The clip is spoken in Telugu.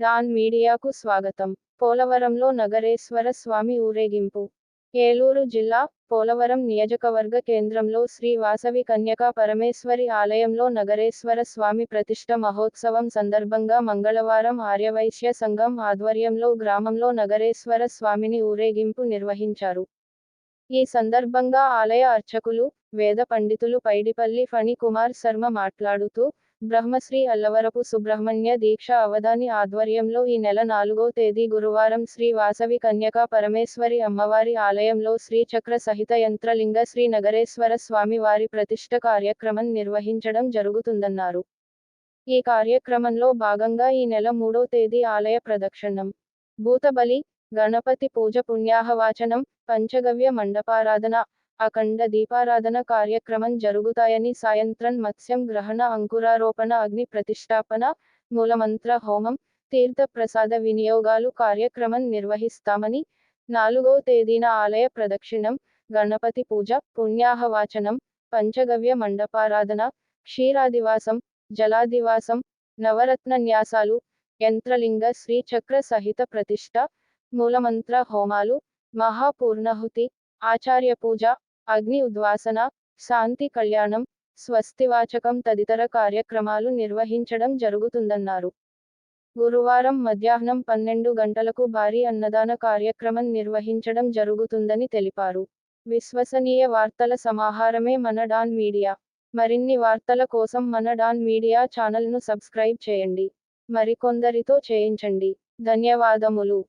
డాన్ మీడియాకు స్వాగతం. పోలవరంలో నగరేశ్వర స్వామి ఊరేగింపు. ఏలూరు జిల్లా పోలవరం నియోజకవర్గ కేంద్రంలో శ్రీ వాసవి కన్యకా పరమేశ్వరి ఆలయంలో నగరేశ్వర స్వామి ప్రతిష్ట మహోత్సవం సందర్భంగా మంగళవారం ఆర్యవైశ్య సంఘం ఆధ్వర్యంలో గ్రామంలో నగరేశ్వర స్వామిని ఊరేగింపు నిర్వహించారు. ఈ సందర్భంగా ఆలయ అర్చకులు వేద పండితులు పైడిపల్లి ఫణి కుమార్ శర్మ మాట్లాడుతూ బ్రహ్మశ్రీ అల్లవరపు సుబ్రహ్మణ్య దీక్ష అవధాని ఆధ్వర్యంలో ఈ నెల నాలుగో తేదీ గురువారం శ్రీ వాసవి కన్యకా పరమేశ్వరి అమ్మవారి ఆలయంలో శ్రీచక్ర సహిత యంత్రలింగ శ్రీ నగరేశ్వర స్వామి వారి ప్రతిష్ట కార్యక్రమం నిర్వహించడం జరుగుతుందన్నారు. ఈ కార్యక్రమంలో భాగంగా ఈ నెల మూడో తేదీ ఆలయ ప్రదక్షిణం. భూతబలి గణపతి పూజ పుణ్యాహవాచనం పంచగవ్య మండపారాధన అఖండ దీపారాధన కార్యక్రమం జరుగుతాయని సాయంత్రం మత్స్యం గ్రహణ అంకురారోపణ అగ్ని ప్రతిష్టాపన మూలమంత్ర హోమం తీర్థ ప్రసాద వినియోగాలు కార్యక్రమం నిర్వహిస్తామని నాలుగో తేదీన ఆలయ ప్రదక్షిణం గణపతి పూజ పుణ్యాహవాచనం పంచగవ్య మండపారాధన క్షీరాదివాసం జలాదివాసం నవరత్న న్యాసాలు యంత్రలింగ శ్రీచక్ర సహిత ప్రతిష్ట మూలమంత్ర హోమాలు మహాపూర్ణహుతి ఆచార్య పూజ అగ్ని ఉద్వాసన శాంతి కళ్యాణం స్వస్తివాచకం తదితర కార్యక్రమాలు నిర్వహించడం జరుగుతుందన్నారు. గురువారం మధ్యాహ్నం పన్నెండు గంటలకు భారీ అన్నదాన కార్యక్రమం నిర్వహించడం జరుగుతుందని తెలిపారు. విశ్వసనీయ వార్తల సమాహారమే మన డాన్ మీడియా. మరిన్ని వార్తల కోసం మన డాన్ మీడియా ఛానల్ను సబ్స్క్రైబ్ చేయండి. మరికొందరితో చేయించండి. ధన్యవాదములు.